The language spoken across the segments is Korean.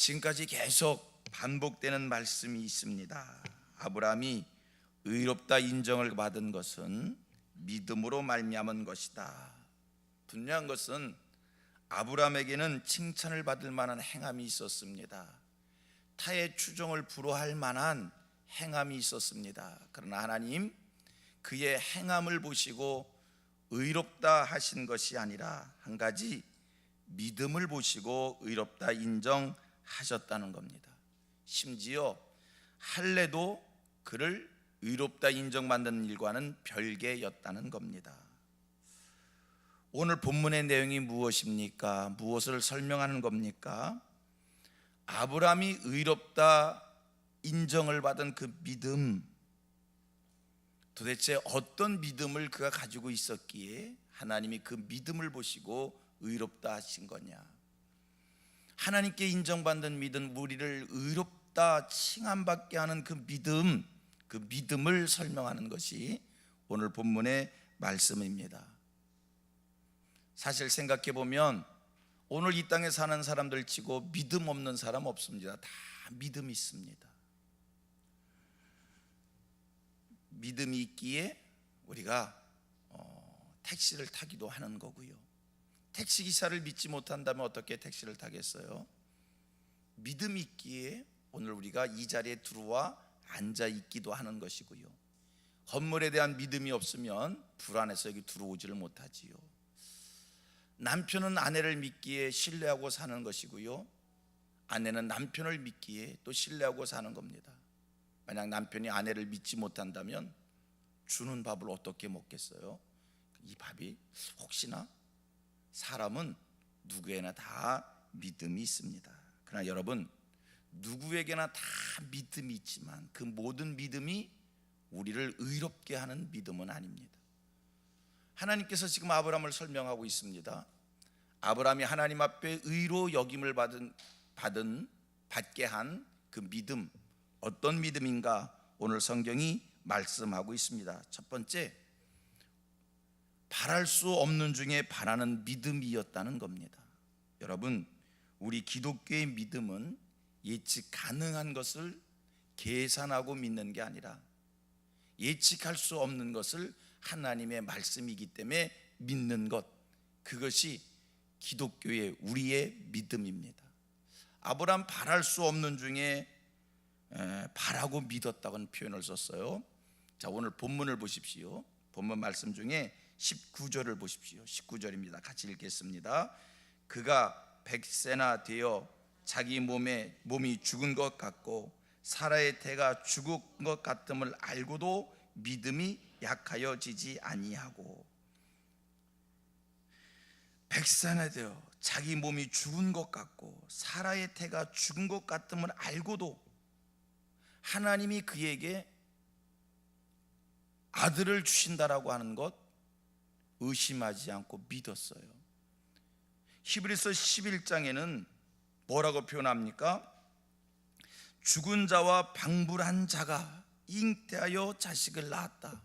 지금까지 계속 반복되는 말씀이 있습니다. 아브라함이 의롭다 인정을 받은 것은 믿음으로 말미암은 것이다. 분명한 것은 아브라함에게는 칭찬을 받을 만한 행함이 있었습니다. 타의 추종을 불허할 만한 행함이 있었습니다. 그러나 하나님 그의 행함을 보시고 의롭다 하신 것이 아니라 한 가지 믿음을 보시고 의롭다 인정 하셨다는 겁니다. 심지어 할례도 그를 의롭다 인정받는 일과는 별개였다는 겁니다. 오늘 본문의 내용이 무엇입니까? 무엇을 설명하는 겁니까? 아브라함이 의롭다 인정을 받은 그 믿음 도대체 어떤 믿음을 그가 가지고 있었기에 하나님이 그 믿음을 보시고 의롭다 하신 거냐? 하나님께 인정받는 믿음, 우리를 의롭다 칭함받게 하는 그 믿음, 그 믿음을 설명하는 것이 오늘 본문의 말씀입니다. 사실 생각해 보면 오늘 이 땅에 사는 사람들 치고 믿음 없는 사람 없습니다. 다 믿음 있습니다. 믿음이 있기에 우리가 어, 택시를 타기도 하는 거고요. 택시 기사를 믿지 못한다면 어떻게 택시를 타겠어요? 믿음이 있기에 오늘 우리가 이 자리에 들어와 앉아 있기도 하는 것이고요. 건물에 대한 믿음이 없으면 불안해서 여기 들어오지를 못하지요. 남편은 아내를 믿기에 신뢰하고 사는 것이고요. 아내는 남편을 믿기에 또 신뢰하고 사는 겁니다. 만약 남편이 아내를 믿지 못한다면 주는 밥을 어떻게 먹겠어요? 이 밥이 혹시나 사람은 누구에나 다 믿음이 있습니다. 그러나 여러분 누구에게나 다 믿음이 있지만 그 모든 믿음이 우리를 의롭게 하는 믿음은 아닙니다. 하나님께서 지금 아브라함을 설명하고 있습니다. 아브라함이 하나님 앞에 의로 여김을 받은 받은 받게 한 그 믿음 어떤 믿음인가 오늘 성경이 말씀하고 있습니다. 첫 번째 바랄 수 없는 중에 바라는 믿음이었다는 겁니다. 여러분, 우리 기독교의 믿음은 예측 가능한 것을 계산하고 믿는 게 아니라 예측할 수 없는 것을 하나님의 말씀이기 때문에 믿는 것 그것이 기독교의 우리의 믿음입니다. 아브라함 바랄 수 없는 중에 에, 바라고 믿었다고는 표현을 썼어요. 자, 오늘 본문을 보십시오. 본문 말씀 중에 19절을 보십시오. 19절입니다. 같이 읽겠습니다. 그가 백세나 되어 자기 몸에 몸이 죽은 것 같고 사라의 태가 죽은 것 같음을 알고도 믿음이 약하여지지 아니하고 백세나 되어 자기 몸이 죽은 것 같고 사라의 태가 죽은 것 같음을 알고도 하나님이 그에게 아들을 주신다라고 하는 것 의심하지 않고 믿었어요. 히브리서 11장에는 뭐라고 표현합니까? 죽은 자와 방불한 자가 잉태하여 자식을 낳았다.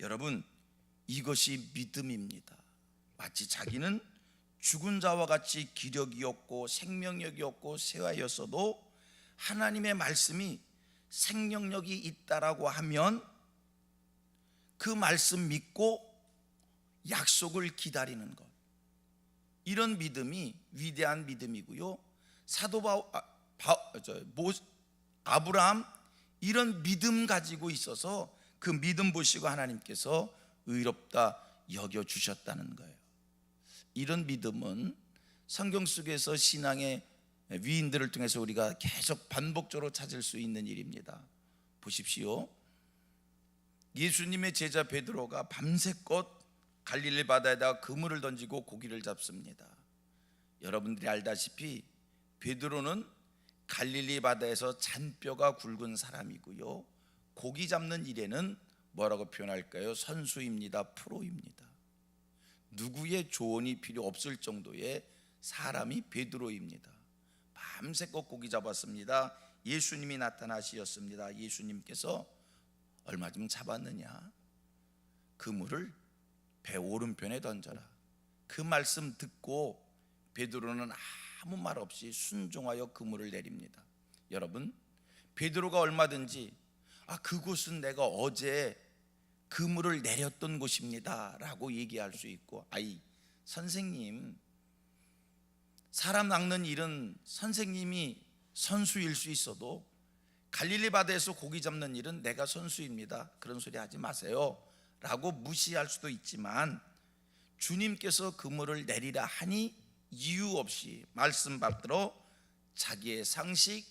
여러분, 이것이 믿음입니다. 마치 자기는 죽은 자와 같이 기력이 없고 생명력이 없고 세화였어도 하나님의 말씀이 생명력이 있다라고 하면 그 말씀 믿고 약속을 기다리는 것. 이런 믿음이 위대한 믿음이고요. 사도 바, 아, 바 저, 모, 아브라함 이런 믿음 가지고 있어서 그 믿음 보시고 하나님께서 의롭다 여겨 주셨다는 거예요. 이런 믿음은 성경 속에서 신앙의 위인들을 통해서 우리가 계속 반복적으로 찾을 수 있는 일입니다. 보십시오. 예수님의 제자 베드로가 밤새껏 갈릴리 바다에다가 그물을 던지고 고기를 잡습니다. 여러분들이 알다시피 베드로는 갈릴리 바다에서 잔뼈가 굵은 사람이고요. 고기 잡는 일에는 뭐라고 표현할까요? 선수입니다. 프로입니다. 누구의 조언이 필요 없을 정도의 사람이 베드로입니다. 밤새껏 고기 잡았습니다. 예수님이 나타나시었습니다. 예수님께서 얼마 좀 잡았느냐? 그물을 배 오른편에 던져라. 그 말씀 듣고 베드로는 아무 말 없이 순종하여 그물을 내립니다. 여러분, 베드로가 얼마든지 아 그곳은 내가 어제 그물을 내렸던 곳입니다라고 얘기할 수 있고 아이 선생님 사람 낚는 일은 선생님이 선수일 수 있어도 갈릴리 바다에서 고기 잡는 일은 내가 선수입니다. 그런 소리 하지 마세요. 라고 무시할 수도 있지만 주님께서 그물을 내리라 하니 이유 없이 말씀 받들어 자기의 상식,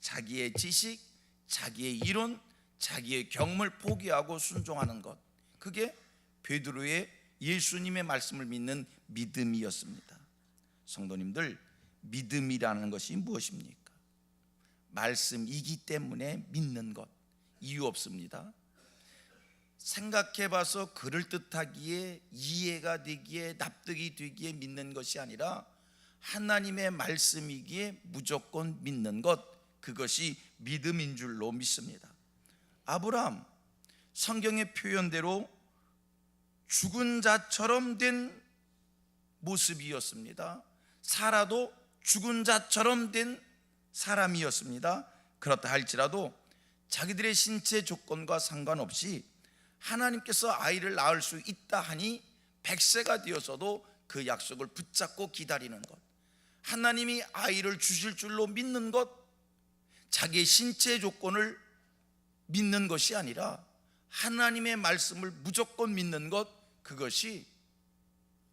자기의 지식, 자기의 이론, 자기의 경험을 포기하고 순종하는 것. 그게 베드로의 예수님의 말씀을 믿는 믿음이었습니다. 성도님들, 믿음이라는 것이 무엇입니까? 말씀이기 때문에 믿는 것. 이유 없습니다. 생각해 봐서 그럴듯하기에 이해가 되기에 납득이 되기에 믿는 것이 아니라 하나님의 말씀이기에 무조건 믿는 것 그것이 믿음인 줄로 믿습니다. 아브라함 성경의 표현대로 죽은 자처럼 된 모습이었습니다. 사라도 죽은 자처럼 된 사람이었습니다. 그렇다 할지라도 자기들의 신체 조건과 상관없이 하나님께서 아이를 낳을 수 있다 하니 100세가 되어서도 그 약속을 붙잡고 기다리는 것. 하나님이 아이를 주실 줄로 믿는 것. 자기의 신체 조건을 믿는 것이 아니라 하나님의 말씀을 무조건 믿는 것. 그것이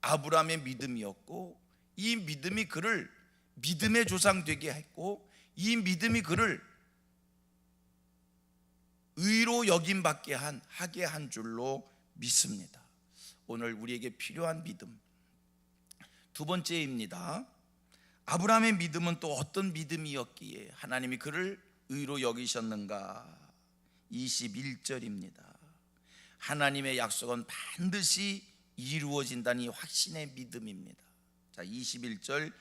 아브라함의 믿음이었고 이 믿음이 그를 믿음의 조상 되게 했고 이 믿음이 그를 의로 여김 받게 한 하게 한 줄로 믿습니다. 오늘 우리에게 필요한 믿음 두 번째입니다. 아브라함의 믿음은 또 어떤 믿음이었기에 하나님이 그를 의로 여기셨는가? 21절입니다. 하나님의 약속은 반드시 이루어진다니 확신의 믿음입니다. 자, 21절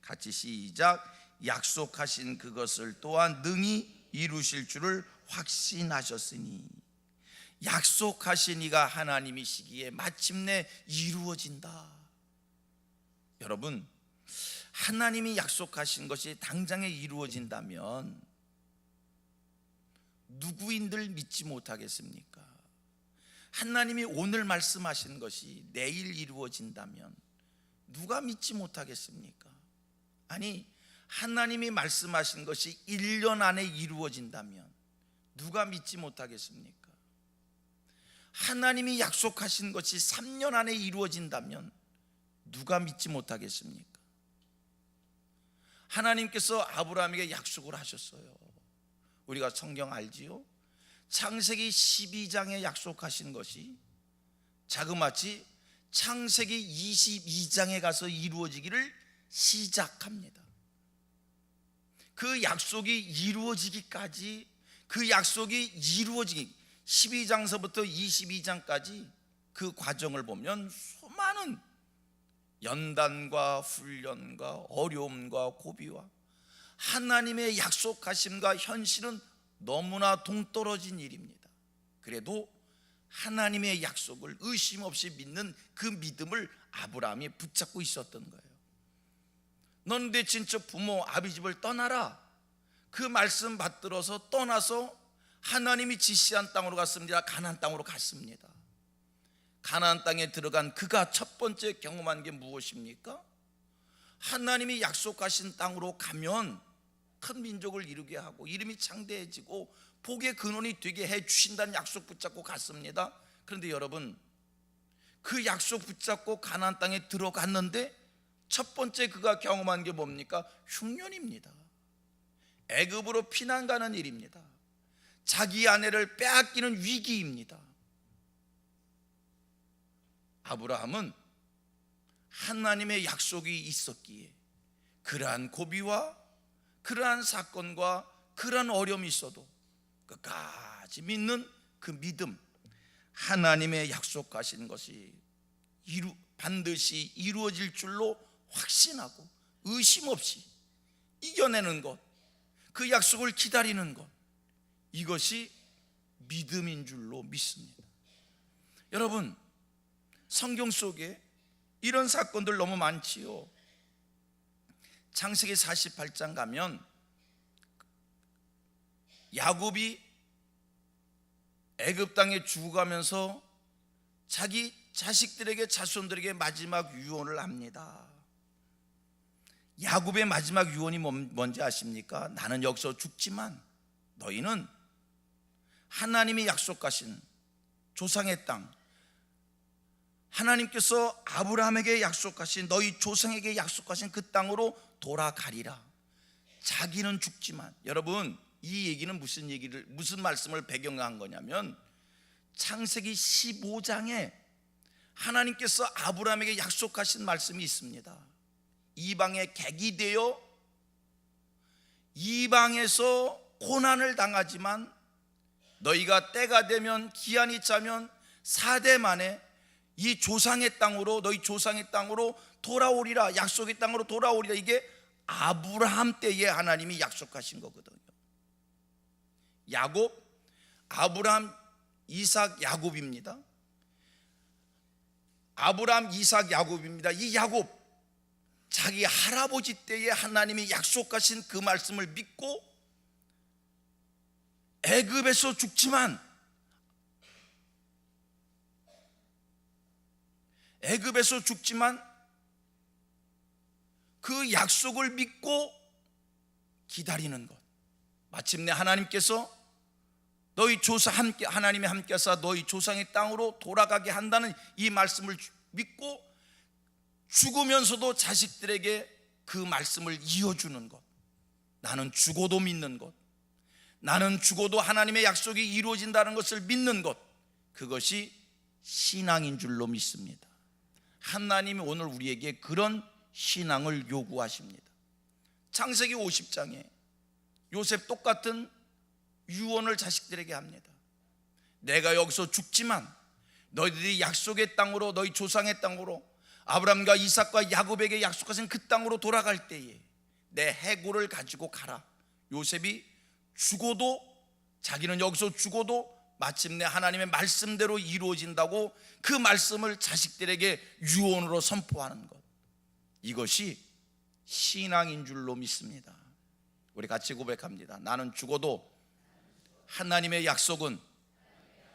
같이 시작. 약속하신 그것을 또한 능히 이루실 줄을 확신하셨으니 약속하신 이가 하나님이시기에 마침내 이루어진다. 여러분, 하나님이 약속하신 것이 당장에 이루어진다면 누구인들 믿지 못하겠습니까? 하나님이 오늘 말씀하신 것이 내일 이루어진다면 누가 믿지 못하겠습니까? 아니, 하나님이 말씀하신 것이 1년 안에 이루어진다면 누가 믿지 못하겠습니까? 하나님이 약속하신 것이 3년 안에 이루어진다면 누가 믿지 못하겠습니까? 하나님께서 아브라함에게 약속을 하셨어요. 우리가 성경 알지요? 창세기 12장에 약속하신 것이 자그마치 창세기 22장에 가서 이루어지기를 시작합니다. 그 약속이 이루어지기까지 그 약속이 이루어지기 12장서부터 22장까지 그 과정을 보면 수많은 연단과 훈련과 어려움과 고비와 하나님의 약속하심과 현실은 너무나 동떨어진 일입니다. 그래도 하나님의 약속을 의심 없이 믿는 그 믿음을 아브라함이 붙잡고 있었던 거예요. 넌내 친척 부모 아비 집을 떠나라. 그 말씀 받들어서 떠나서 하나님이 지시한 땅으로 갔습니다. 가나안 땅으로 갔습니다. 가나안 땅에 들어간 그가 첫 번째 경험한 게 무엇입니까? 하나님이 약속하신 땅으로 가면 큰 민족을 이루게 하고 이름이 창대해지고 복의 근원이 되게 해 주신다는 약속 붙잡고 갔습니다. 그런데 여러분 그 약속 붙잡고 가나안 땅에 들어갔는데 첫 번째 그가 경험한 게 뭡니까? 흉년입니다. 애굽으로 피난 가는 일입니다. 자기 아내를 빼앗기는 위기입니다. 아브라함은 하나님의 약속이 있었기에 그러한 고비와 그러한 사건과 그러한 어려움이 있어도 끝까지 믿는 그 믿음 하나님의 약속하신 것이 이루, 반드시 이루어질 줄로 확신하고 의심 없이 이겨내는 것, 그 약속을 기다리는 것, 이것이 믿음인 줄로 믿습니다. 여러분, 성경 속에 이런 사건들 너무 많지요. 창세기 48장 가면 야곱이 애굽 땅에 죽어가면서 자기 자식들에게 자손들에게 마지막 유언을 합니다. 야곱의 마지막 유언이 뭔- 뭔지 아십니까? 나는 여기서 죽지만 너희는 하나님이 약속하신 조상의 땅 하나님께서 아브라함에게 약속하신 너희 조상에게 약속하신 그 땅으로 돌아가리라. 자기는 죽지만 여러분 이 얘기는 무슨 얘기를 무슨 말씀을 배경한 거냐면 창세기 15장에 하나님께서 아브라함에게 약속하신 말씀이 있습니다. 이방의 객이 되어 이방에서 고난을 당하지만 너희가 때가 되면 기한이 차면 사대 만에 이 조상의 땅으로 너희 조상의 땅으로 돌아오리라 약속의 땅으로 돌아오리라 이게 아브라함 때에 하나님이 약속하신 거거든요. 야곱 아브라함 이삭 야곱입니다. 아브라함 이삭 야곱입니다. 이 야곱 자기 할아버지 때에 하나님이 약속하신 그 말씀을 믿고 애굽에서 죽지만 애굽에서 죽지만 그 약속을 믿고 기다리는 것. 마침내 하나님께서 너희 조사 함께 하나님의 함께서 너희 조상의 땅으로 돌아가게 한다는 이 말씀을 주- 믿고 죽으면서도 자식들에게 그 말씀을 이어주는 것. 나는 죽어도 믿는 것. 나는 죽어도 하나님의 약속이 이루어진다는 것을 믿는 것. 그것이 신앙인 줄로 믿습니다. 하나님이 오늘 우리에게 그런 신앙을 요구하십니다. 창세기 50장에 요셉 똑같은 유언을 자식들에게 합니다. 내가 여기서 죽지만 너희들이 약속의 땅으로 너희 조상의 땅으로 아브람과 이삭과 야곱에게 약속하신 그 땅으로 돌아갈 때에 내 해골을 가지고 가라. 요셉이 죽어도 자기는 여기서 죽어도 마침내 하나님의 말씀대로 이루어진다고 그 말씀을 자식들에게 유언으로 선포하는 것. 이것이 신앙인 줄로 믿습니다. 우리 같이 고백합니다. 나는 죽어도 하나님의 약속은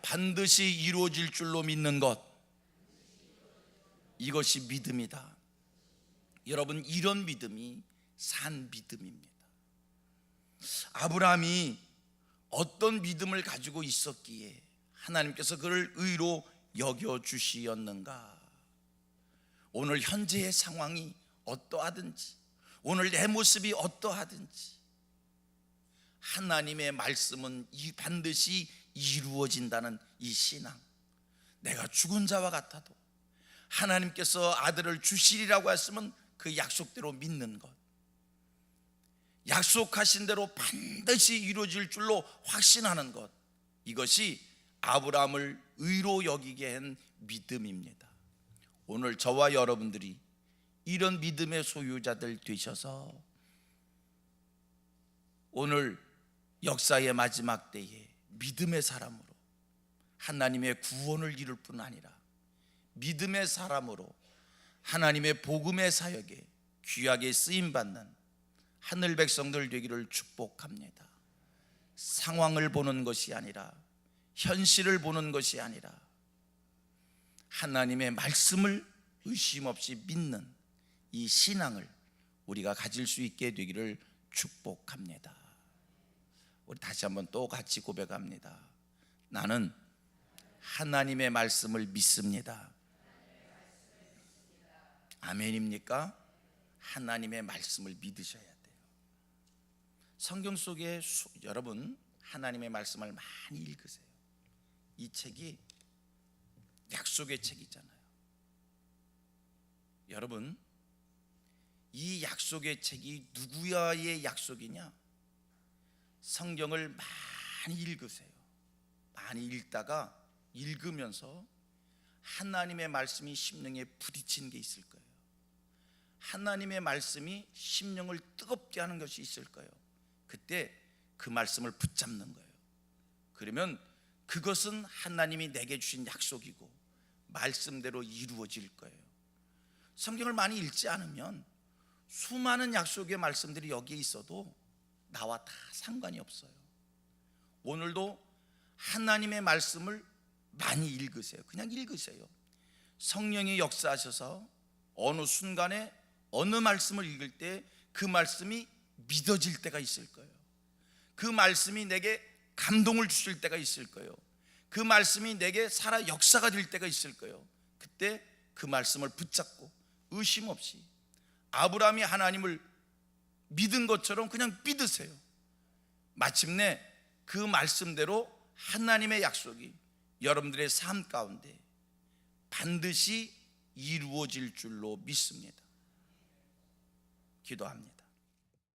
반드시 이루어질 줄로 믿는 것. 이것이 믿음이다. 여러분, 이런 믿음이 산 믿음입니다. 아브라함이 어떤 믿음을 가지고 있었기에 하나님께서 그를 의로 여겨 주시었는가? 오늘 현재의 상황이 어떠하든지, 오늘 내 모습이 어떠하든지, 하나님의 말씀은 이 반드시 이루어진다는 이 신앙. 내가 죽은 자와 같아도 하나님께서 아들을 주시리라고 했으면 그 약속대로 믿는 것. 약속하신 대로 반드시 이루어질 줄로 확신하는 것. 이것이 아브라함을 의로 여기게 한 믿음입니다. 오늘 저와 여러분들이 이런 믿음의 소유자들 되셔서 오늘 역사의 마지막 때에 믿음의 사람으로 하나님의 구원을 이룰 뿐 아니라 믿음의 사람으로 하나님의 복음의 사역에 귀하게 쓰임 받는 하늘 백성들 되기를 축복합니다. 상황을 보는 것이 아니라 현실을 보는 것이 아니라 하나님의 말씀을 의심 없이 믿는 이 신앙을 우리가 가질 수 있게 되기를 축복합니다. 우리 다시 한번 또 같이 고백합니다. 나는 하나님의 말씀을 믿습니다. 아멘입니까? 하나님의 말씀을 믿으셔야 돼요. 성경 속에 수- 여러분 하나님의 말씀을 많이 읽으세요. 이 책이 약속의 책이잖아요. 여러분 이 약속의 책이 누구야의 약속이냐? 성경을 많이 읽으세요. 많이 읽다가 읽으면서 하나님의 말씀이 심령에 부딪히는 게 있을 거예요. 하나님의 말씀이 심령을 뜨겁게 하는 것이 있을 거예요. 그때 그 말씀을 붙잡는 거예요. 그러면 그것은 하나님이 내게 주신 약속이고 말씀대로 이루어질 거예요. 성경을 많이 읽지 않으면 수많은 약속의 말씀들이 여기에 있어도 나와 다 상관이 없어요. 오늘도 하나님의 말씀을 많이 읽으세요. 그냥 읽으세요. 성령이 역사하셔서 어느 순간에 어느 말씀을 읽을 때 그 말씀이 믿어질 때가 있을 거예요. 그 말씀이 내게 감동을 주실 때가 있을 거예요. 그 말씀이 내게 살아 역사가 될 때가 있을 거예요. 그때 그 말씀을 붙잡고 의심 없이 아브라함이 하나님을 믿은 것처럼 그냥 믿으세요. 마침내 그 말씀대로 하나님의 약속이 여러분들의 삶 가운데 반드시 이루어질 줄로 믿습니다. 기도합니다.